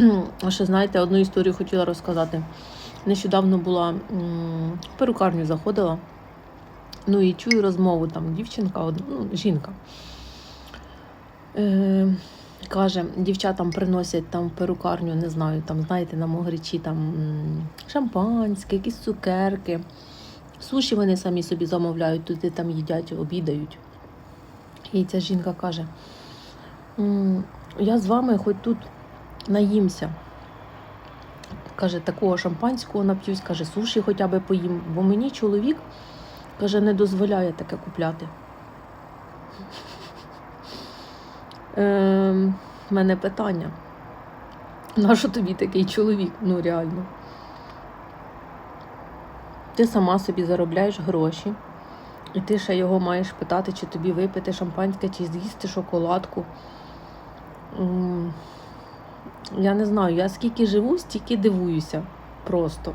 Ще знаєте, одну історію хотіла розказати. Нещодавно була в перукарню заходила. Ну і чую розмову там дівчинка, ну, жінка. Е, каже, дівчатам приносять там в перукарню, не знаю, там, знаєте, на могричі там шампанське, якісь цукерки. Суші вони самі собі замовляють, туди там їдять, обідають. І ця жінка каже: я з вами хоч тут наїмся. Каже, такого шампанського нап'юсь, каже, суші хоча б поїм, бо мені чоловік каже, не дозволяє таке купляти. В мене питання. Нащо тобі такий чоловік? Ну реально. Ти сама собі заробляєш гроші, і ти ще його маєш питати, чи тобі випити шампанське, чи з'їсти шоколадку. Я не знаю, я скільки живу, стільки дивуюся просто.